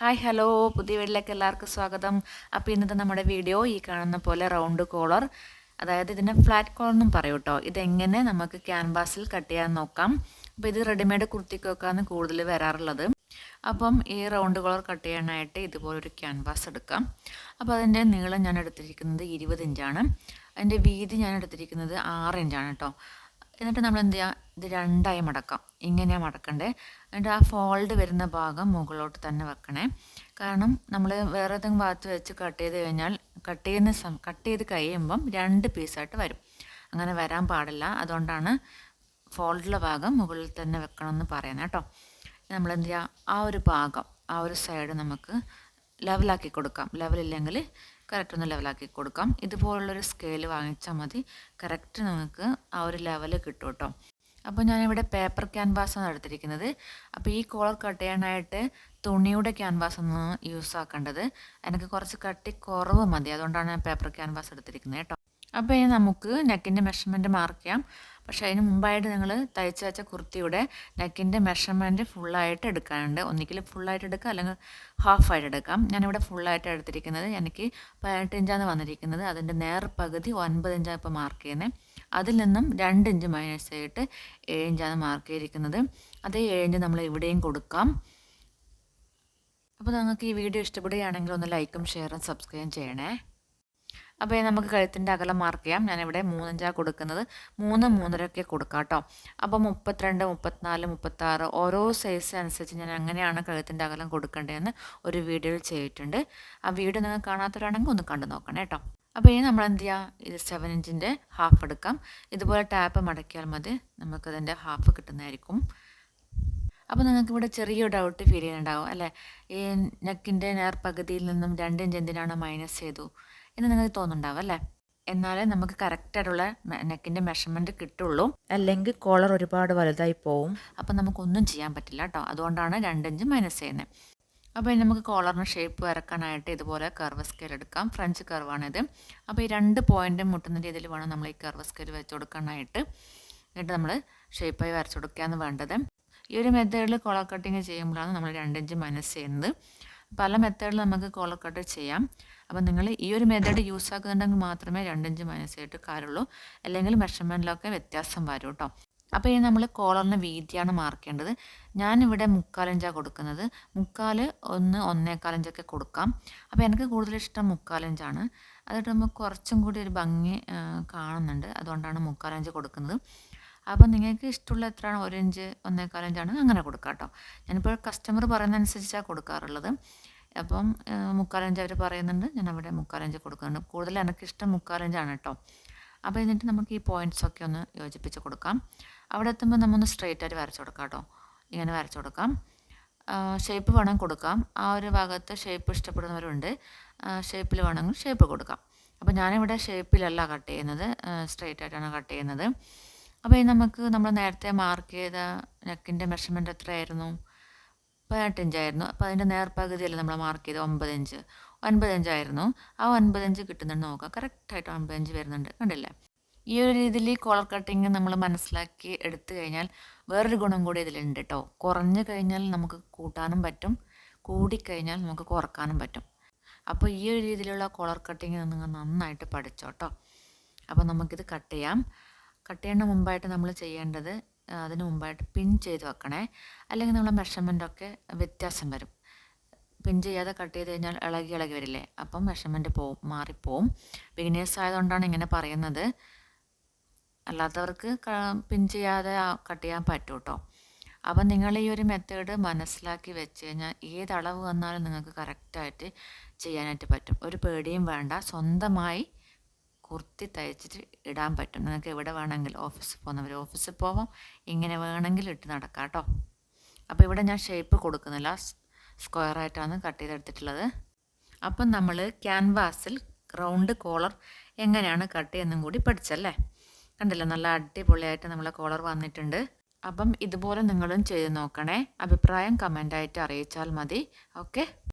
Hi hello പുതിയ വീട്ടിലേക്ക് എല്ലാവർക്കും സ്വാഗതം. അപ്പോൾ ഇന്നത്തെ നമ്മുടെ വീഡിയോ ഈ കാണുന്ന പോലെ റൗണ്ട് കോളർ അതായത് ഇതിനെ ഫ്ലാറ്റ് കോളർ എന്നും പറയും കേട്ടോ. ഇതെങ്ങനെ നമുക്ക് ക്യാൻവാസിൽ കട്ട് ചെയ്യാൻ നോക്കാം. അപ്പോൾ ഇത് റെഡിമെയ്ഡ് കുർത്തിക്കൊക്കെയാണ് കൂടുതൽ വരാറുള്ളത്. അപ്പം ഈ റൗണ്ട് കോളർ കട്ട് ചെയ്യാനായിട്ട് ഇതുപോലൊരു ക്യാൻവാസ് എടുക്കാം. അപ്പോൾ അതിന്റെ നീളം ഞാൻ എടുത്തിരിക്കുന്നത് ഇരുപത് ഇഞ്ചാണ് അതിന്റെ വീതി ഞാൻ എടുത്തിരിക്കുന്നത് ആറ് ഇഞ്ചാണ് കേട്ടോ. എന്നിട്ട് നമ്മൾ എന്ത് ചെയ്യുക ഇത് രണ്ടായി മടക്കാം. ഇങ്ങനെയാണ് മടക്കണ്ടേ. എന്നിട്ട് ആ ഫോൾഡ് വരുന്ന ഭാഗം മുകളിലോട്ട് തന്നെ വെക്കണേ. കാരണം നമ്മൾ വേറെ ഏതെങ്കിലും ഭാഗത്ത് വെച്ച് കട്ട് ചെയ്ത് കഴിഞ്ഞാൽ കട്ട് ചെയ്യുന്ന സം കട്ട് ചെയ്ത് കഴിയുമ്പം രണ്ട് പീസായിട്ട് വരും. അങ്ങനെ വരാൻ പാടില്ല. അതുകൊണ്ടാണ് ഫോൾഡുള്ള ഭാഗം മുകളിൽ തന്നെ വെക്കണമെന്ന് പറയുന്നത് കേട്ടോ. നമ്മൾ എന്ത് ചെയ്യുക ആ ഒരു ഭാഗം ആ ഒരു സൈഡ് നമുക്ക് ലെവലാക്കി കൊടുക്കാം. ലെവലില്ലെങ്കിൽ കറക്റ്റ് ഒന്ന് ലെവലാക്കി കൊടുക്കാം. ഇതുപോലുള്ളൊരു സ്കെയിൽ വാങ്ങിച്ചാൽ മതി. കറക്റ്റ് നമുക്ക് ആ ഒരു ലെവൽ കിട്ടും കേട്ടോ അപ്പോൾ ഞാനിവിടെ പേപ്പർ ക്യാൻവാസാണ് എടുത്തിരിക്കുന്നത്. അപ്പോൾ ഈ കോളർ കട്ട് ചെയ്യാനായിട്ട് തുണിയുടെ ക്യാൻവാസ് ഒന്ന് യൂസ് ആക്കേണ്ടത്. എനിക്ക് കുറച്ച് കട്ടി കുറവ് മതി. അതുകൊണ്ടാണ് ഞാൻ പേപ്പർ ക്യാൻവാസ് എടുത്തിരിക്കുന്നത് കേട്ടോ. അപ്പോൾ ഇനി നമുക്ക് നെക്കിന്റെ മെഷർമെന്റ് മാർക്ക് ചെയ്യാം. പക്ഷേ അതിന് മുമ്പായിട്ട് നിങ്ങൾ തയ്ച്ച് വെച്ച കുർത്തിയുടെ നെക്കിന്റെ മെഷർമെന്റ് ഫുള്ളായിട്ട് എടുക്കാനുണ്ട്. ഒന്നിക്കിൽ ഫുള്ളായിട്ട് എടുക്കാം അല്ലെങ്കിൽ ഹാഫായിട്ട് എടുക്കാം. ഞാനിവിടെ ഫുള്ളായിട്ട് എടുത്തിരിക്കുന്നത്. എനിക്ക് പതിനെട്ട് വന്നിരിക്കുന്നത്. അതിന്റെ നേർ പകുതി ഒൻപത് ഇഞ്ചാണ് ഇപ്പോൾ മാർക്ക് ചെയ്യുന്നത് അതിൽ നിന്നും രണ്ട് ഇഞ്ച് മൈനസ് ആയിട്ട് ഏഴ് ഇഞ്ചാണ് മാർക്ക് ചെയ്തിരിക്കുന്നത്. അതേ ഏഴ് ഇഞ്ച് നമ്മൾ ഇവിടെയും കൊടുക്കാം. അപ്പോൾ നിങ്ങൾക്ക് ഈ വീഡിയോ ഇഷ്ടപ്പെടുകയാണെങ്കിൽ ഒന്ന് ലൈക്കും ഷെയറും സബ്സ്ക്രൈബും ചെയ്യണേ. അപ്പോൾ നമുക്ക് കഴുത്തിന്റെ അകലം മാർക്ക് ചെയ്യാം. ഞാനിവിടെ മൂന്നഞ്ചാണ് കൊടുക്കുന്നത്. മൂന്ന് മൂന്നരയൊക്കെ കൊടുക്കാം കേട്ടോ അപ്പോൾ മുപ്പത്തിരണ്ട് മുപ്പത്തിനാല് മുപ്പത്താറ് ഓരോ സൈസ് അനുസരിച്ച് ഞാൻ എങ്ങനെയാണ് കഴുത്തിന്റെ അകലം കൊടുക്കേണ്ടതെന്ന് ഒരു വീഡിയോയിൽ ചെയ്തിട്ടുണ്ട്. ആ വീഡിയോ നിങ്ങൾ കാണാത്തവരാണെങ്കിൽ ഒന്ന് കണ്ടു നോക്കണേ കേട്ടോ അപ്പോൾ ഇനി നമ്മൾ എന്ത് ചെയ്യുക ഇത് സെവൻ ഇഞ്ചിന്റെ ഹാഫ് എടുക്കാം. ഇതുപോലെ ടാപ്പ് മടക്കിയാൽ മതി. നമുക്കതിന്റെ ഹാഫ് കിട്ടുന്നതായിരിക്കും. അപ്പോൾ നിങ്ങൾക്ക് ഇവിടെ ചെറിയ ഡൗട്ട് ഫീൽ ചെയ്യുന്നുണ്ടാവും അല്ലേ? ഈ നെക്കിന്റെ നേർപകുതിയിൽ നിന്നും രണ്ട് ഇഞ്ച് എന്തിനാണ് മൈനസ് ചെയ്തു? എന്ന് നിങ്ങൾക്ക് തോന്നുന്നുണ്ടാവും അല്ലേ? എന്നാലേ നമുക്ക് കറക്റ്റായിട്ടുള്ള നെക്കിന്റെ മെഷർമെന്റ് കിട്ടുള്ളൂ. അല്ലെങ്കിൽ കോളർ ഒരുപാട് വലുതായി പോവും. അപ്പം നമുക്കൊന്നും ചെയ്യാൻ പറ്റില്ല കേട്ടോ അതുകൊണ്ടാണ് രണ്ടിഞ്ച് മൈനസ് ചെയ്യുന്നത് അപ്പോൾ ഇനി നമുക്ക് കോളറിന് ഷേപ്പ് വരക്കാനായിട്ട് ഇതുപോലെ കർവ് സ്കെയിൽ എടുക്കാം. ഫ്രഞ്ച് കർവാണിത് അപ്പോൾ ഈ രണ്ട് പോയിന്റ് മുട്ടുന്ന രീതിയിൽ വേണം നമ്മൾ ഈ കർവ് സ്കെയിൽ വെച്ച് കൊടുക്കാനായിട്ട്. എന്നിട്ട് നമ്മൾ ഷേപ്പായി വരച്ചു കൊടുക്കുകയാണ് വേണ്ടത്. ഈ ഒരു മെത്തേഡിൽ കോളർ കട്ടിങ് ചെയ്യുമ്പോഴാണ് നമ്മൾ രണ്ടിഞ്ച് മൈനസ് ചെയ്യുന്നത്. പല മെത്തേഡിൽ നമുക്ക് കോളർ കട്ട് ചെയ്യാം. അപ്പോൾ നിങ്ങൾ ഈ ഒരു മെത്തേഡ് യൂസ് ആക്കുന്നുണ്ടെങ്കിൽ മാത്രമേ രണ്ടിഞ്ച് മൈനസ് ആയിട്ട് കാര്യമുള്ളൂ. അല്ലെങ്കിൽ മെഷർമെന്റിലൊക്കെ വ്യത്യാസം വരും കേട്ടോ അപ്പോൾ ഇനി നമ്മൾ കോളറിന് വീതിയാണ് മാർക്ക് ചെയ്യേണ്ടത്. ഞാനിവിടെ മുക്കാലഞ്ചാണ് കൊടുക്കുന്നത്. മുക്കാൽ ഒന്ന് ഒന്നേക്കാലഞ്ചൊക്കെ കൊടുക്കാം. അപ്പോൾ എനിക്ക് കൂടുതൽ ഇഷ്ടം മുക്കാലഞ്ചാണ് അതിട്ട് നമുക്ക് കുറച്ചും കൂടി ഒരു ഭംഗി കാണുന്നുണ്ട്. അതുകൊണ്ടാണ് മുക്കാലഞ്ച് കൊടുക്കുന്നത്. അപ്പം നിങ്ങൾക്ക് ഇഷ്ടമുള്ള എത്രയാണ് ഒരു ഇഞ്ച് ഒന്നേക്കാലഞ്ചാണ് അങ്ങനെ കൊടുക്കാം കേട്ടോ. ഞാനിപ്പോൾ കസ്റ്റമർ പറയുന്ന അനുസരിച്ചാണ് കൊടുക്കാറുള്ളത്. അപ്പം മുക്കാലഞ്ച് അവർ പറയുന്നുണ്ട് ഞാൻ അവിടെ മുക്കാലഞ്ച് കൊടുക്കുന്നുണ്ട്. കൂടുതൽ എനിക്കിഷ്ടം മുക്കാലഞ്ചാണ് കേട്ടോ. അപ്പോൾ എന്നിട്ട് നമുക്ക് ഈ പോയിന്റ്സൊക്കെ ഒന്ന് യോജിപ്പിച്ച് കൊടുക്കാം. അവിടെ എത്തുമ്പോൾ നമ്മൊന്ന് സ്ട്രെയിറ്റ് ആയിട്ട് വരച്ചു കൊടുക്കാം കേട്ടോ. ഇങ്ങനെ വരച്ചു കൊടുക്കാം. ഷേപ്പ് വേണം കൊടുക്കാം. ആ ഒരു ഭാഗത്ത് ഷേപ്പ് ഇഷ്ടപ്പെടുന്നവരുണ്ട്. ഷേപ്പിൽ വേണമെങ്കിൽ ഷേപ്പ് കൊടുക്കാം. അപ്പോൾ ഞാനിവിടെ ഷേപ്പിലല്ല കട്ട് ചെയ്യുന്നത്. സ്ട്രെയിറ്റ് ആയിട്ടാണ് കട്ട് ചെയ്യുന്നത്. അപ്പോൾ നമുക്ക് നമ്മൾ നേരത്തെ മാർക്ക് ചെയ്ത നെക്കിന്റെ മെഷർമെന്റ് എത്രയായിരുന്നു? പതിനെട്ട് ഇഞ്ചായിരുന്നു അപ്പോൾ അതിന്റെ നേർപകുതിയല്ല നമ്മൾ മാർക്ക് ചെയ്ത് ഒമ്പത് ഇഞ്ച് ഒൻപത് ഇഞ്ചായിരുന്നു ആ ഒൻപത് ഇഞ്ച് കിട്ടുന്നുണ്ട് നോക്കുക കറക്റ്റായിട്ട് ഒൻപത് ഇഞ്ച് വരുന്നുണ്ട്. കണ്ടില്ലേ? ഈ ഒരു രീതിയിൽ കോളർ കട്ടിങ് നമ്മൾ മനസ്സിലാക്കി എടുത്തു കഴിഞ്ഞാൽ വേറൊരു ഗുണം കൂടി ഇതിലുണ്ട് കേട്ടോ കുറഞ്ഞു കഴിഞ്ഞാൽ നമുക്ക് കൂട്ടാനും പറ്റും. കൂടിക്കഴിഞ്ഞാൽ നമുക്ക് കുറക്കാനും പറ്റും. അപ്പോൾ ഈ ഒരു രീതിയിലുള്ള കോളർ കട്ടിങ് നിങ്ങൾ നന്നായിട്ട് പഠിച്ചോട്ടോ അപ്പോൾ നമുക്കിത് കട്ട് ചെയ്യാം. കട്ട് ചെയ്യുന്ന മുമ്പായിട്ട് നമ്മൾ ചെയ്യേണ്ടത് അതിന് മുമ്പായിട്ട് പിൻ ചെയ്ത് വെക്കണേ. അല്ലെങ്കിൽ നമ്മളെ മെഷർമെന്റൊക്കെ വ്യത്യാസം വരും. പിൻ ചെയ്യാതെ കട്ട് ചെയ്ത് കഴിഞ്ഞാൽ ഇളകി ഇളകി വരില്ലേ? അപ്പം മെഷർമെന്റ് പോവും മാറിപ്പോവും. ബിഗിനേഴ്സ് ആയതുകൊണ്ടാണ് ഇങ്ങനെ പറയുന്നത്. അല്ലാത്തവർക്ക് പിൻ ചെയ്യാതെ കട്ട് ചെയ്യാൻ പറ്റും കേട്ടോ അപ്പം നിങ്ങൾ ഈ ഒരു മെത്തേഡ് മനസ്സിലാക്കി വെച്ച് കഴിഞ്ഞാൽ ഏത് അളവ് വന്നാലും നിങ്ങൾക്ക് കറക്റ്റായിട്ട് ചെയ്യാനായിട്ട് പറ്റും. ഒരു പേടിയും വേണ്ട. സ്വന്തമായി കുർത്തി തയ്ച്ചിട്ട് ഇടാൻ പറ്റും. നിങ്ങൾക്ക് എവിടെ വേണമെങ്കിൽ ഓഫീസിൽ പോകുന്നവർ ഓഫീസിൽ പോവാം. ഇങ്ങനെ വേണമെങ്കിൽ ഇട്ട് നടക്കാം കേട്ടോ. അപ്പോൾ ഇവിടെ ഞാൻ ഷേപ്പ് കൊടുക്കുന്നില്ല. സ്ക്വയറായിട്ടാണ് കട്ട് ചെയ്തെടുത്തിട്ടുള്ളത്. അപ്പം നമ്മൾ ക്യാൻവാസിൽ റൗണ്ട് കോളർ എങ്ങനെയാണ് കട്ട് ചെയ്യുന്നതും കൂടി പഠിച്ചല്ലേ? കണ്ടില്ല? നല്ല അടിപൊളിയായിട്ട് നമ്മളെ കോളർ വന്നിട്ടുണ്ട്. അപ്പം ഇതുപോലെ നിങ്ങളും ചെയ്ത് നോക്കണേ. അഭിപ്രായം കമന്റായിട്ട് അറിയിച്ചാൽ മതി. ഓക്കെ